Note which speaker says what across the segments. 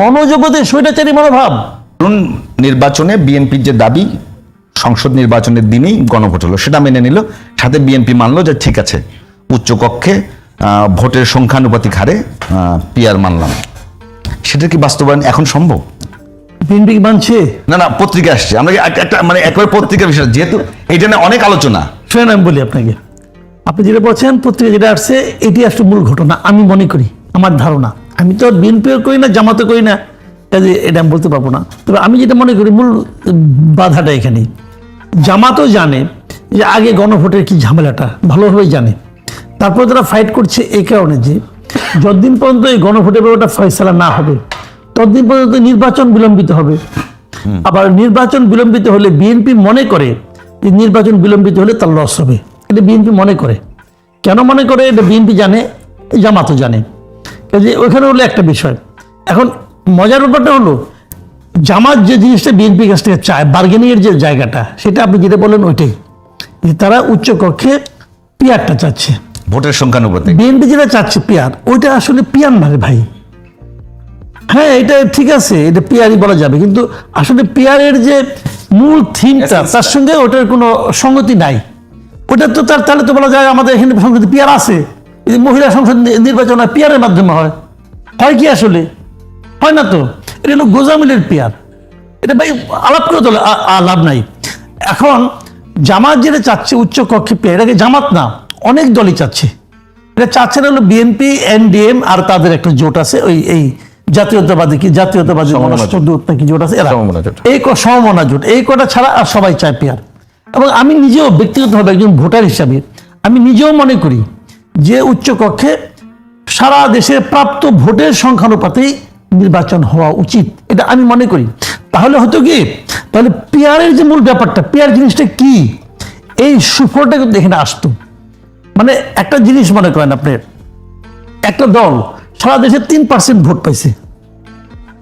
Speaker 1: মনোজগতে স্বৈরাচারী মনোভাব
Speaker 2: নির্বাচনে বিএনপির যে দাবি সংসদ নির্বাচনের দিনেই গণভোট হলো সেটা মেনে নিল সাথে বিএনপি মানলো যে ঠিক আছে উচ্চকক্ষে ভোটের সংখ্যানুপাতিক হারে পিয়ার মানলাম। সেটা কি বাস্তবায়ন এখন সম্ভব?
Speaker 1: বিএনপি কি মানছে?
Speaker 2: না না পত্রিকা আসছে। আমরা একটা মানে একবার পত্রিকা বিষয় যেহেতু এটা নিয়ে অনেক আলোচনা।
Speaker 1: শোনেন আমি বলি আপনাকে। আপনি যেটা বলছেন পত্রিকা যেটা আসছে এটি আসলে মূল ঘটনা আমি মনে করি আমার ধারণা। আমি তো আর বিএনপিও করি না জামাতও করি না। কাজে এটা আমি বলতে পারব না। তবে আমি যেটা মনে করি মূল বাধাটা এখানে জামাতও জানে যে আগে গণভোটের কি ঝামেলাটা ভালোভাবেই জানে। তারপর তারা ফাইট করছে এই কারণে যে যতদিন পর্যন্ত এই গণভোটের ব্যাপারটা ফয়সলা না হবে ততদিন পর্যন্ত নির্বাচন বিলম্বিত হবে। আবার নির্বাচন বিলম্বিত হলে বিএনপি মনে করে যে নির্বাচন বিলম্বিত হলে তার লস হবে। এটা বিএনপি মনে করে। কেন মনে করে? এটা বিএনপি জানে জামাতও জানে। কাজে ওইখানে হলো একটা বিষয়। এখন মজার ব্যাপারটা হলো জামাত যে জিনিসটা বিএনপি কাছ থেকে চায় বার্গেনিং এর যে জায়গাটা সেটা আপনি যেটা বললেন ওইটাই। যে তারা উচ্চ কক্ষে পিয়ারটা চাচ্ছে।
Speaker 2: ভোটের সংখ্যানুপাতিক
Speaker 1: বিএনপি যেটা চাচ্ছে পিয়ার ওইটা আসলে পিয়ার না রে ভাই। হ্যাঁ এটা ঠিক আছে এটা পিয়ারই বলা যাবে কিন্তু আসলে পিয়ারের যে মূল থিমটা তার সঙ্গে ওটার কোনো সঙ্গতি নাই। ওটা তো তার তাহলে তো বলা যায় আমাদের এখানে সংসদে পিয়ার আছে। এই মহিলা সংসদ নির্বাচন হয় পিয়ারের মাধ্যমে হয়। হয় কি আসলে? হয় না তো? এটা হলো গোজামিলের পেয়ার এটা ভাই আলাপ করে তো লাভ নাই। এখন জামাত যেটা চাচ্ছে উচ্চ কক্ষে পেয়ার এটাকে জামাত না অনেক দলই চাচ্ছে। এটা চাচ্ছে না হলো বিএনপি এনডিএম আর তাদের একটা জোট আছে ওই এই জাতীয়তাবাদী কি জাতীয়তাবাদী নাকি জোট আছে? এরা। এই ক- সমমনা জোট। এই কটা ছাড়া আর সবাই চায় পেয়ার এবং আমি নিজেও ব্যক্তিগতভাবে একজন ভোটার হিসাবে আমি নিজেও মনে করি যে উচ্চ কক্ষে সারা দেশের প্রাপ্ত ভোটের সংখ্যানুপাতেই নির্বাচন হওয়া উচিত এটা আমি মনে করি। তাহলে হতো কি? তাহলে পেয়ারের যে মূল ব্যাপারটা পেয়ার জিনিসটা কি? এই সুফলটা কিন্তু এখানে আসতো। মানে একটা জিনিস মনে করেন আপনি একটা দল সারা দেশে তিন পার্সেন্ট ভোট পাইছে।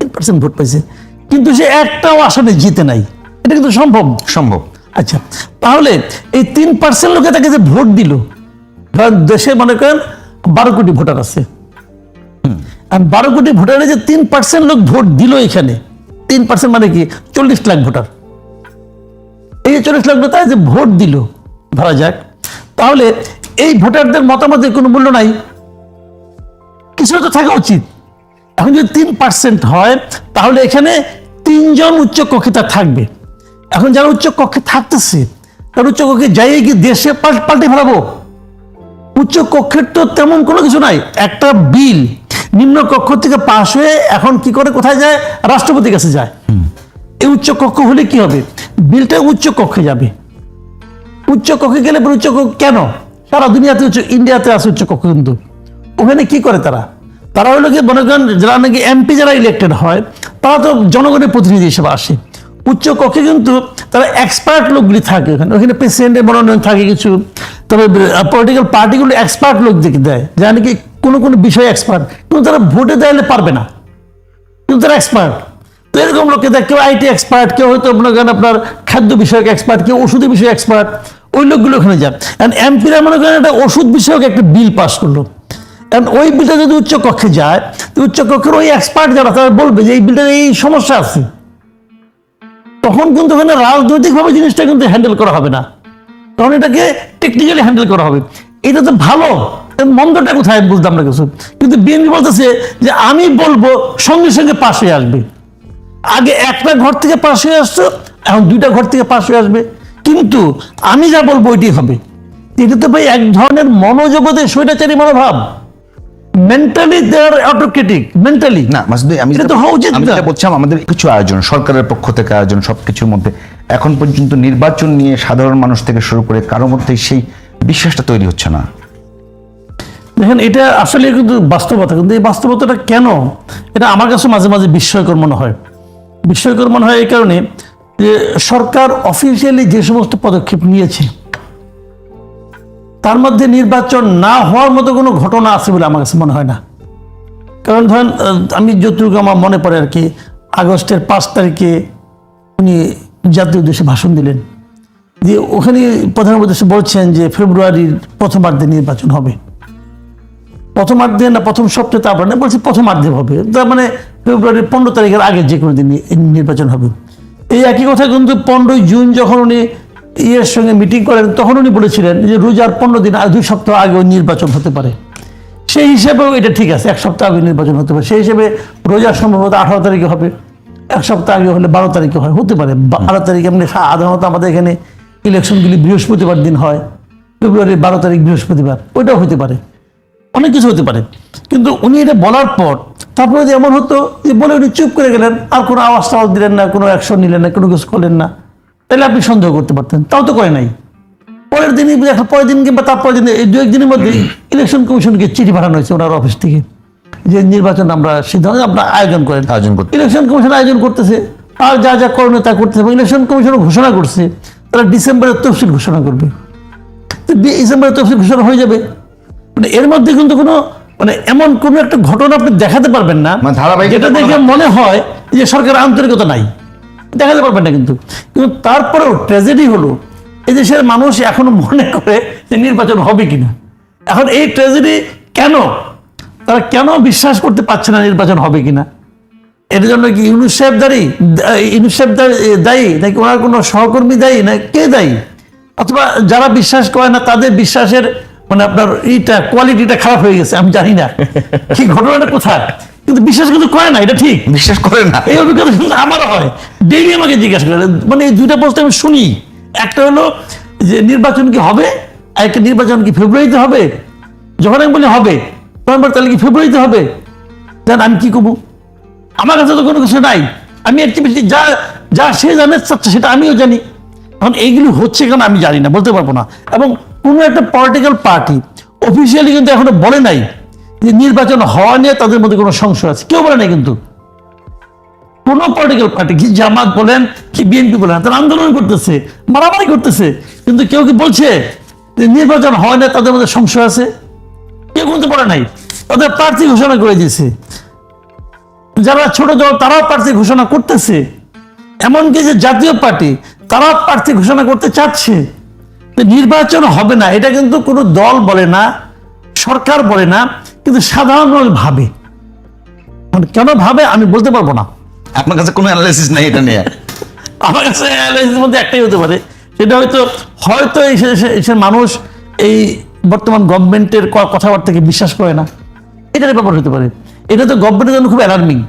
Speaker 1: তিন পার্সেন্ট ভোট পাইছে। কিন্তু সে একটাও আসনে জিতে নাই। এটা কিন্তু সম্ভব?
Speaker 2: সম্ভব।
Speaker 1: আচ্ছা তাহলে এই তিন পার্সেন্ট লোকে তাকে যে ভোট দিল ধরেন দেশে মনে করেন বারো কোটি ভোটার আছে। বারো কোটি ভোটারে যে তিন পার্সেন্ট লোক ভোট দিল এখানে, তিন পার্সেন্ট মানে কি? চল্লিশ লাখ ভোটার। এই যে চল্লিশ লাখ ভোটার যে ভোট দিল, ধরা যাক, তাহলে এই ভোটারদের মতামতের কোনো মূল্য নাই। কিছু তো থাকা উচিত। এখন যদি তিন পার্সেন্ট হয়, তাহলে এখানে তিনজন উচ্চ কক্ষে তার থাকবে। এখন যারা উচ্চ কক্ষে থাকতেছে, তার উচ্চ কক্ষে যাই কি দেশে পাল- পাল্টে ফেলাবো উচ্চ কক্ষের তো তেমন কোনো কিছু নাই। একটা বিল নিম্ন কক্ষ থেকে পাশ হয়ে এখন কি করে কোথায় যায়? রাষ্ট্রপতির কাছে যায়। এই উচ্চ কক্ষ হলে কি হবে? বিলটা উচ্চ কক্ষে যাবে। উচ্চ কক্ষে গেলে উচ্চ কক্ষ কেন? সারা দুনিয়াতে উচ্চ ইন্ডিয়াতে আছে উচ্চ কক্ষ কিন্তু। ওখানে কি করে তারা? তারা হলো কি মনে করেন যারা নাকি এমপি যারা ইলেক্টেড হয় তারা তো জনগণের প্রতিনিধি হিসেবে আসে। উচ্চ কক্ষে কিন্তু তারা এক্সপার্ট লোকগুলি থাকে ওখানে। ওখানে প্রেসিডেন্টের মনোনয়ন থাকে কিছু। তবে পলিটিক্যাল পার্টিগুলো এক্সপার্ট লোক দিকে দেয় যা নাকি কোনো কোনো বিষয়ে এক্সপার্ট কিন্তু তারা ভোটে দেওয়ালে পারবে না। কিন্তু তারা এক্সপার্ট তো এরকম লোককে দেখ, কেউ আইটি এক্সপার্ট কেউ হয়তো করেন আপনার খাদ্য বিষয়ক এক্সপার্ট কেউ ওষুধের বিষয়ে এক্সপার্ট ওই লোকগুলো ওখানে যান অ্যান্ড এমপিরা মনে করেন একটা ওষুধ বিষয়ক একটা বিল পাস করল। কারণ ওই বিলটা যদি উচ্চ কক্ষে যায়, তো উচ্চ কক্ষের ওই এক্সপার্ট যারা, তারা বলবে যে এই বিলটার এই সমস্যা আছে। তখন কিন্তু ওখানে রাজনৈতিকভাবে জিনিসটা কিন্তু হ্যান্ডেল করা হবে না। তখন এটাকে টেকনিক্যালি হ্যান্ডেল করা হবে। এটা তো ভালো মন্দটা কোথায় বুঝতাম না কিছু? কিন্তু বিএনপি বলতেছে যে আমি বলব সঙ্গে সঙ্গে পাশে আসবে। আগে একটা ঘর থেকে পাশ হয়ে আসতো এখন দুইটা ঘর থেকে পাশ হয়ে আসবে। কিন্তু আমি যা বলব ওইটি হবে। এটা তো ভাই এক ধরনের মনোজগতের স্বৈরাচারী মনোভাব। Mentally they are autocratic mentally
Speaker 2: না মাসুদ আমি
Speaker 1: এটা তো হওয়া উচিত
Speaker 2: আমি যেটা বলছিলাম আমাদের কিছু আয়োজন সরকারের পক্ষ থেকে আয়োজন সবকিছুর মধ্যে। এখন পর্যন্ত নির্বাচন নিয়ে সাধারণ মানুষ থেকে শুরু করে কারও মধ্যে সেই বিশ্বাসটা তৈরি হচ্ছে না।
Speaker 1: দেখেন এটা আসলে কিন্তু বাস্তবতা কিন্তু এই বাস্তবতাটা কেন? এটা আমার কাছে মাঝে মাঝে বিস্ময়কর মনে হয়। বিস্ময়কর মনে হয় এই কারণে যে সরকার অফিসিয়ালি যে সমস্ত পদক্ষেপ নিয়েছে তার মধ্যে নির্বাচন না হওয়ার মতো কোনো ঘটনা আছে বলে আমার কাছে মনে হয় না। কারণ ধরেন আমি যতটুকু আমার মনে পড়ে আর কি, আগস্টের পাঁচ তারিখে উনি জাতীয় উদ্দেশ্যে ভাষণ দিলেন। যে ওখানে প্রধানমন্ত্রী বলছেন যে ফেব্রুয়ারির প্রথমার্ধে নির্বাচন হবে। প্রথমার্ধে না, প্রথম সপ্তাহে তারপর না বলছি প্রথমার্ধে হবে। তার মানে ফেব্রুয়ারির পনেরো তারিখের আগে যে কোনো দিন নির্বাচন হবে। এই একই কথা কিন্তু পনেরোই জুন যখন উনি ইয়ের সঙ্গে মিটিং করেন, তখন উনি বলেছিলেন যে রোজার পনেরো দিন আর দুই সপ্তাহ আগে ওই নির্বাচন হতে পারে। সেই হিসেবেও এটা ঠিক আছে, এক সপ্তাহ আগে নির্বাচন হতে পারে। সেই হিসেবে রোজার সম্ভবত আঠারো তারিখে হবে, এক সপ্তাহ আগে হলে বারো তারিখে হয়, হতে পারে। বারো তারিখে এমনি সাধারণত আমাদের এখানে ইলেকশনগুলি বৃহস্পতিবার দিন হয় ফেব্রুয়ারির বারো তারিখ বৃহস্পতিবার, ওইটাও হতে পারে। অনেক কিছু হতে পারে। কিন্তু উনি এটা বলার পর তারপরে যে এমন হতো যে বলে উনি চুপ করে গেলেন, আর কোনো আওয়াজ টাওয়াজ দিলেন না, কোনো অ্যাকশন নিলেন না, কোনো কিছু করলেন না তাহলে আপনি সন্দেহ করতে পারতেন। তাও তো করে নাই। পরের দিনই একটা পরের দিন কিংবা তারপরের দিন এই দু একদিনের মধ্যে ইলেকশন কমিশনকে চিঠি পাঠানো হয়েছে ওনার অফিস থেকে। যে নির্বাচন আমরা সিদ্ধান্ত আপনার আয়োজন করেন।
Speaker 2: আয়োজন করতে।
Speaker 1: ইলেকশন কমিশন আয়োজন করতেছে। আর যা যা করণীয় তা করতেছে এবং ইলেকশন কমিশন ঘোষণা করছে তারা ডিসেম্বরের তফসিল ঘোষণা করবে। তো ডিসেম্বরের তফসিল ঘোষণা হয়ে যাবে। মানে এর মধ্যে কিন্তু কোনো মানে এমন কোনো একটা ঘটনা আপনি দেখাতে পারবেন না।
Speaker 2: মানে
Speaker 1: যেটা দেখে মনে হয় যে সরকার আন্তরিকতা নাই। দেখাতে পারবেন না কিন্তু। কিন্তু তারপরেও ট্র্যাজেডি হলো, এই দেশের মানুষ এখনও মনে করে যে নির্বাচন হবে কিনা। এখন এই ট্র্যাজেডি কেন? তারা কেন বিশ্বাস করতে পারছে না নির্বাচন হবে কিনা? এর জন্য কি ইউনিসেফ দায়ী? ইউনিসেফ দায়ী নাকি ওনার কোনো সহকর্মী দায়ী? না, কে দায়ী? অথবা যারা বিশ্বাস করে না, তাদের বিশ্বাসের মানে আপনার এইটা কোয়ালিটিটা খারাপ হয়ে গেছে, আমি জানি না। কি ঘটনাটা কোথায়? কিন্তু বিশ্বাস কিন্তু করে না এটা ঠিক।
Speaker 2: বিশ্বাস করে না।
Speaker 1: এই অভিজ্ঞতা কিন্তু আমারও হয়। ডেইলি আমাকে জিজ্ঞাসা করে মানে এই দুইটা প্রশ্ন আমি শুনি। একটা হলো যে নির্বাচন কি হবে আর একটা নির্বাচন কি ফেব্রুয়ারিতে হবে? যখন আমি বলি হবে তখন বলে, তাহলে কি ফেব্রুয়ারিতে হবে? দেন আমি কি করব? আমার কাছে তো কোনো কিছু নাই। আমি একটি বেশি যা যা সে জানে চাচ্ছে সেটা আমিও জানি। এখন এইগুলি হচ্ছে কেন আমি জানি না বলতে পারব না। এবং কোনো একটা পলিটিক্যাল পার্টি অফিসিয়ালি কিন্তু এখনও বলে নাই যে নির্বাচন হওয়া নিয়ে তাদের মধ্যে কোনো সংশয় আছে? কেউ বলে না কিন্তু। কোন পলিটিক্যাল পার্টি কি জামাত বলেন, কি বিএনপি বলেন, তারা আন্দোলন করতেছে, মারামারি করতেছে। কিন্তু কেউ কি বলছে যে নির্বাচন হয় না তাদের মধ্যে সংশয় আছে? কেউ কিন্তু বলে নাই। তাদের প্রার্থী ঘোষণা করে দিয়েছে। যারা ছোট দল, তারাও প্রার্থী ঘোষণা করতেছে। এমনকি যে জাতীয় পার্টি, তারাও প্রার্থী ঘোষণা করতে চাচ্ছে। নির্বাচন হবে না, এটা কিন্তু কোনো দল বলে না। সরকার বলে না কিন্তু সাধারণ মানুষ ভাবে। মানে কেন ভাবে আমি বলতে পারব না।
Speaker 2: আপনার কাছে কোনো অ্যানালাইসিস নেই এটা নিয়ে।
Speaker 1: আমার কাছে এর মধ্যে একটাই হতে পারে। সেটা হয়তো হয়তো এই সে মানুষ এই বর্তমান গভর্নমেন্টের কথাবার্তাকে বিশ্বাস করে না। এটার ব্যাপার হতে পারে। এটা তো গভর্নমেন্টের জন্য খুব অ্যালার্মিং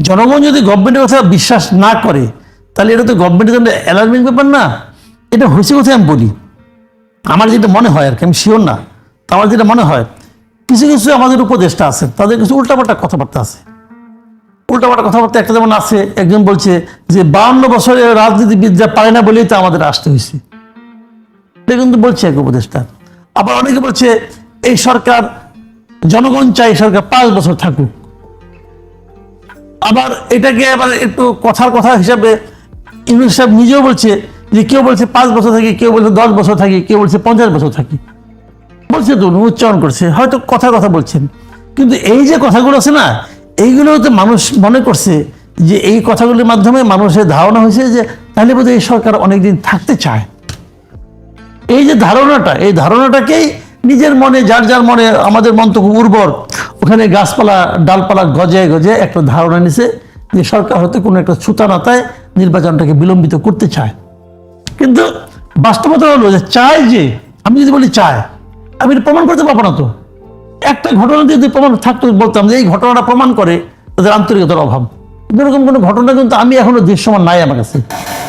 Speaker 1: জনগণ যদি গভর্নমেন্টের কথা বিশ্বাস না করে তাহলে এটা তো গভর্নমেন্টের জন্য অ্যালার্মিং ব্যাপার না। এটা হয়েছে কোথায় আমি বলি। আমার যেটা মনে হয় আর কি আমি শিওর না। আমার যেটা মনে হয়, কিছু কিছু আমাদের উপদেষ্টা আছে, তাদের কিছু উল্টাপাল্টা কথাবার্তা আছে। উল্টাপাল্টা কথাবার্তা একটা যেমন আছে, একজন বলছে যে বাউন্ন বছরের রাজনীতিবিদরা পারে না বলেই তো আমাদের আসতে হয়েছে। এটা কিন্তু বলছে এক উপদেষ্টা। আবার অনেকে বলছে, এই সরকার, জনগণ চাই সরকার পাঁচ বছর থাকুক। আবার এটাকে আবার একটু কথার কথা হিসাবে, ইউনুস সাহেব নিজেও বলছে যে, কেউ বলছে পাঁচ বছর থাকি, কেউ বলছে দশ বছর থাকি, কেউ বলছে পঞ্চাশ বছর থাকি। বলছে তো উচ্চারণ করছে, হয়তো কথা কথা বলছেন। কিন্তু এই যে কথাগুলো আছে না এইগুলো তো মানুষ মনে করছে যে এই কথাগুলির মাধ্যমে মানুষের ধারণা হয়েছে যে তাহলে বোধহয় এই সরকার অনেকদিন থাকতে চায়। এই যে ধারণাটা, এই ধারণাটাকেই নিজের মনে, যার যার মনে আমাদের মন তো উর্বর, ওখানে গাছপালা, ডালপালা গজে গজে একটা ধারণা নিছে যে সরকার হয়তো কোনো একটা ছুতানাতায় নির্বাচনটাকে বিলম্বিত করতে চায়। কিন্তু বাস্তবতা হলো যে চায় যে, আমি যদি বলি চায় আমি এটা প্রমাণ করতে পারব না তো। একটা ঘটনা দিয়ে যদি প্রমাণ থাকতো বলতাম যে এই ঘটনাটা প্রমাণ করে তাদের আন্তরিকতার অভাব। এরকম কোনো ঘটনা কিন্তু আমি এখনও দৃশ্যমান নাই আমার কাছে।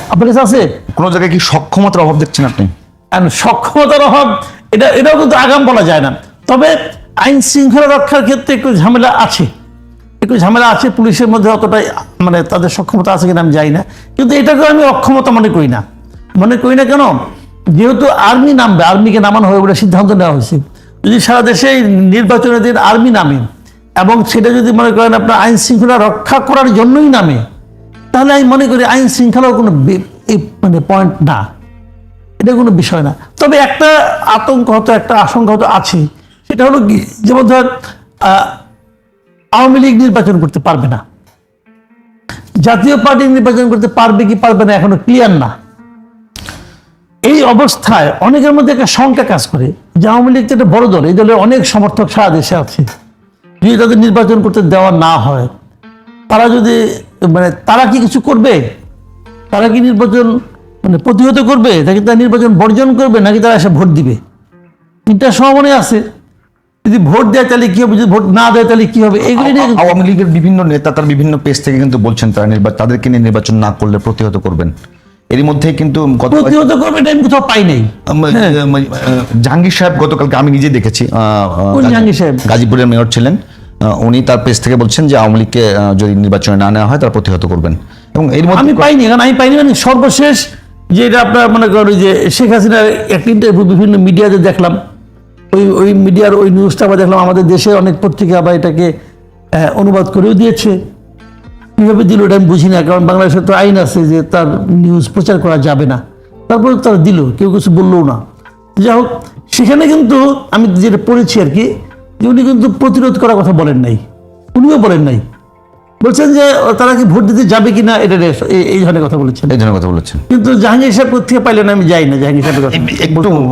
Speaker 1: আপনার কাছে আছে?
Speaker 2: কোনো জায়গায় কি সক্ষমতার অভাব দেখছেন আপনি?
Speaker 1: সক্ষমতার অভাব এটা এটাও কিন্তু আগাম বলা যায় না। তবে আইন শৃঙ্খলা রক্ষার ক্ষেত্রে একটু ঝামেলা আছে। একটু ঝামেলা আছে পুলিশের মধ্যে অতটাই মানে তাদের সক্ষমতা আছে কিনা আমি জানি না। কিন্তু এটাকে আমি অক্ষমতা মনে করি না। মনে করি না কেন? যেহেতু আর্মি নামবে, আর্মিকে নামানো হবে বলে সিদ্ধান্ত নেওয়া হয়েছে। যদি সারা দেশে নির্বাচনের দিন আর্মি নামে এবং সেটা যদি মনে করেন আপনার আইন শৃঙ্খলা রক্ষা করার জন্যই নামে, তাহলে আমি মনে করি আইন শৃঙ্খলাও কোনো মানে পয়েন্ট না। এটা কোনো বিষয় না। তবে একটা আতঙ্ক হয়তো, একটা আশঙ্কা হয়তো আছে। সেটা হলো কি, যেমন ধর আওয়ামী লীগ নির্বাচন করতে পারবে না। জাতীয় পার্টি নির্বাচন করতে পারবে কি পারবে না এখনও ক্লিয়ার না। এই অবস্থায় অনেকের মধ্যে একটা শঙ্কা কাজ করে যে আওয়ামী লীগ একটা বড় দল, এই দলের অনেক সমর্থক সারা দেশে আছে। যদি তাদের নির্বাচন করতে দেওয়া না হয়, তারা যদি মানে তারা কি কিছু করবে? তারা কি নির্বাচন মানে প্রতিহত করবে? নাকি তারা নির্বাচন বর্জন করবে? নাকি তারা এসে ভোট দিবে? তিনটা সম্ভাবনাই আছে। যদি ভোট দেয় তাহলে কি হবে? যদি ভোট না দেয় তাহলে কি হবে? এগুলি নিয়ে
Speaker 2: আওয়ামী লীগের বিভিন্ন নেতা তার বিভিন্ন পেজ থেকে কিন্তু বলছেন তারা নির্বাচন তাদেরকে নিয়ে নির্বাচন না করলে প্রতিহত করবেন। এরই মধ্যে কিন্তু
Speaker 1: প্রতিহত করবে এটা আমি কোথাও পাই নাই।
Speaker 2: জাহাঙ্গীর সাহেব গতকালকে আমি নিজে দেখেছি
Speaker 1: জাহাঙ্গীর সাহেব?
Speaker 2: গাজীপুরের মেয়র ছিলেন উনি তার পেজ থেকে বলছেন যে আওয়ামী লীগকে যদি নির্বাচনে না নেওয়া হয় তারা প্রতিহত করবেন। এবং এর মধ্যে
Speaker 1: আমি পাইনি কারণ আমি পাইনি মানে সর্বশেষ যে এটা আপনার মনে করেন যে শেখ হাসিনার একটা ইন্টারভিউ বিভিন্ন মিডিয়াতে দেখলাম। ওই ওই মিডিয়ার ওই নিউজটা আবার দেখলাম আমাদের দেশের অনেক পত্রিকা আবার এটাকে অনুবাদ করেও দিয়েছে। কীভাবে দিল এটা আমি বুঝি না কারণ বাংলাদেশে তো আইন আছে যে তার নিউজ প্রচার করা যাবে না। তারপরে তারা দিল কেউ কিছু বললেও না। যাই হোক সেখানে কিন্তু আমি যেটা পড়েছি আর কি যে উনি কিন্তু প্রতিরোধ করার কথা বলেন নাই। উনিও বলেন নাই। বলছেন যে তারা কি ভোট দিতে যাবে কিনা এটা এই- ধরনের কথা বলেছেন।
Speaker 2: এই ধরনের কথা বলেছেন।
Speaker 1: কিন্তু জাহাঙ্গীর সাহেব থেকে পাইলেন আমি যাই না জাহাঙ্গীর সাহেবের কথা।
Speaker 2: একটু